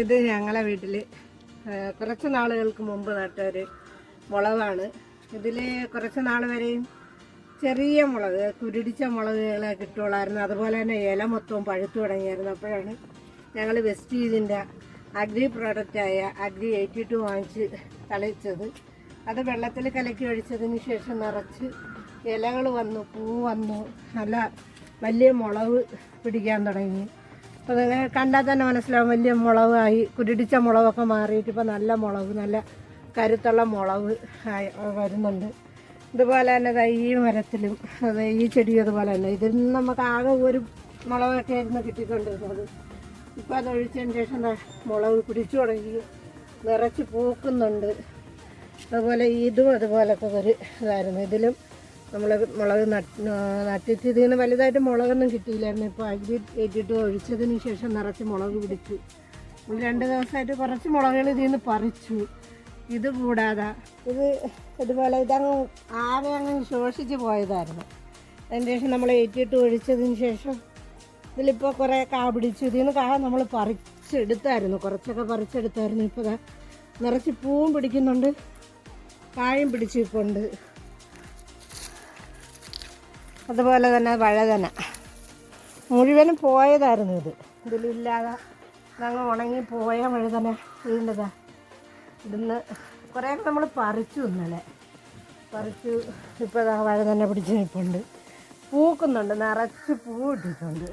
ഇത് ഞങ്ങളെ വീട്ടിൽ കുറച്ച് നാളുകൾക്ക് മുമ്പ് നട്ട ഒരു മുളകാണ്. ഇതിൽ കുറച്ച് നാൾ വരെയും ചെറിയ മുളക് കുരുടിച്ച മുളകുകളെ കിട്ടുള്ളായിരുന്നു അതുപോലെ തന്നെ ഇല മൊത്തവും പഴുത്തു തുടങ്ങിയായിരുന്നു. അപ്പോഴാണ് ഞങ്ങൾ വെസ്റ്റീജിന്റെ അഗ്രി പ്രോഡക്റ്റായ അഗ്രി എയ്റ്റി ടു വാങ്ങിച്ച് തളിച്ചത്. അത് വെള്ളത്തിൽ കലക്കി ഒഴിച്ചതിന് ശേഷം നിറച്ച് ഇലകൾ വന്നു പൂ വന്നു. നല്ല വലിയ മുളക് പിടിക്കാൻ തുടങ്ങി. അപ്പോൾ നിങ്ങൾ കണ്ടാൽ തന്നെ മനസ്സിലാവും വലിയ മുളകായി കുരുടിച്ച മുളകൊക്കെ മാറിയിട്ട് ഇപ്പോൾ നല്ല മുളക് നല്ല കരുത്തുള്ള മുളക് ആയി വരുന്നുണ്ട്. ഇതുപോലെ തന്നെ ഈ മരത്തിലും അത് ഈ ചെടിയും അതുപോലെ തന്നെ. ഇതിൽ നിന്ന് നമുക്ക് ആകെ ഒരു മുളകൊക്കെ ആയിരുന്നു കിട്ടിക്കൊണ്ടിരുന്നത്. ഇപ്പോൾ അത് ഒഴിച്ചതിന് ശേഷം മുളക് പിടിച്ചു തുടങ്ങി നിറച്ച് പൂക്കുന്നുണ്ട്. അതുപോലെ ഇതും അതുപോലത്തെ ഒരു ഇതായിരുന്നു. ഇതിലും നമ്മൾ മുളക് നട്ട് നട്ടിട്ട് ഇതിന് വലുതായിട്ട് മുളകൊന്നും കിട്ടിയില്ലായിരുന്നു. ഇപ്പോൾ അരി ഏറ്റിട്ട് ഒഴിച്ചതിന് ശേഷം നിറച്ച് മുളക് പിടിച്ചു. രണ്ട് ദിവസമായിട്ട് കുറച്ച് മുളകുകൾ ഇതിൽ നിന്ന് പറിച്ചു. ഇത് കൂടാതെ ഇത് ഇതുപോലെ ഇതങ്ങ് ആകെ അങ്ങ് ശോഷിച്ച് പോയതായിരുന്നു. അതിന് ശേഷം നമ്മൾ ഏറ്റിട്ട് ഒഴിച്ചതിന് ശേഷം ഇതിലിപ്പോൾ കുറേ കാ പിടിച്ചു. ഇതിൽ നിന്ന് കാ നമ്മൾ പറിച്ചെടുത്തായിരുന്നു. കുറച്ചൊക്കെ പറിച്ചെടുത്തായിരുന്നു. ഇപ്പോൾ നിറച്ച് പൂവും പിടിക്കുന്നുണ്ട്. കായും പിടിച്ചു ഉണ്ട് അതുപോലെ തന്നെ വഴതന മുഴുവനും പോയതായിരുന്നു ഇത്. ഇതിലില്ലാതെ അങ്ങ് ഉണങ്ങി പോയ വഴുതന വീണ്ടതാ ഇതിന്ന് കുറേ നമ്മൾ പറിച്ചു ഇന്നലെ. പറിച്ചു ഇപ്പോൾ ഇതാ തന്നെ പിടിച്ച് നിൽപ്പുണ്ട് പൂക്കുന്നുണ്ട്. നിറച്ച് പൂ ഇട്ടിട്ടുണ്ട്.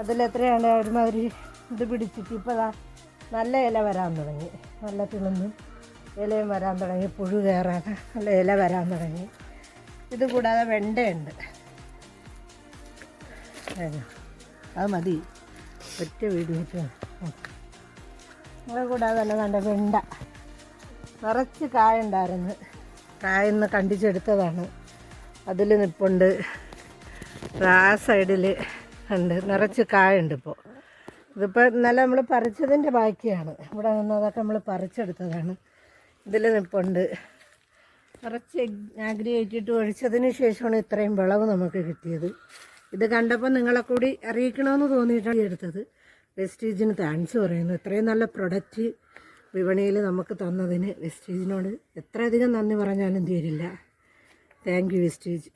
അതിലെത്രയാണ് ഒരുമാതിരി ഇത് പിടിച്ചിട്ട് ഇപ്പോൾ ഇതാ നല്ല ഇല വരാൻ തുടങ്ങി. നല്ല തിളന്നും ഇലയും വരാൻ തുടങ്ങി. പുഴു കയറാൻ നല്ല ഇല വരാൻ തുടങ്ങി. ഇത് കൂടാതെ വെണ്ടയുണ്ട്? അത് മതി. ഒറ്റ വീഡിയോ അത് കൂടാതെ തന്നെ കണ്ട വെണ്ട. നിറച്ച് കായ ഉണ്ടായിരുന്നു കായെന്ന് കണ്ടിച്ചെടുത്തതാണ്. അതിൽ നിപ്പുണ്ട്. ആ സൈഡിൽ ഉണ്ട്. നിറച്ച് കായുണ്ട് ഇപ്പോൾ ഇതിപ്പോൾ ഇന്നലെ നമ്മൾ പറിച്ചതിന്റെ ബാക്കിയാണ്. ഇവിടെ നിന്നതൊക്കെ നമ്മൾ പറിച്ചെടുത്തതാണ്. ഇതിൽ നിൽപ്പുണ്ട് കുറച്ച് ആഗ്രഹിച്ചിട്ട് ഒഴിച്ചതിന് ശേഷമാണ് ഇത്രയും വിളവ് നമുക്ക് കിട്ടിയത്. ഇത് കണ്ടപ്പോൾ നിങ്ങളെ കൂടി അറിയിക്കണമെന്ന് തോന്നിയിട്ടാണ് എടുത്തത്. വെസ്റ്റീജിന് താങ്ക്സ് പറയുന്നു. ഇത്രയും നല്ല പ്രൊഡക്റ്റ് വിപണിയിൽ നമുക്ക് തന്നതിന് വെസ്റ്റീജിനോട് എത്രയധികം നന്ദി പറഞ്ഞാലും തീരില്ല. Thank you Vestige.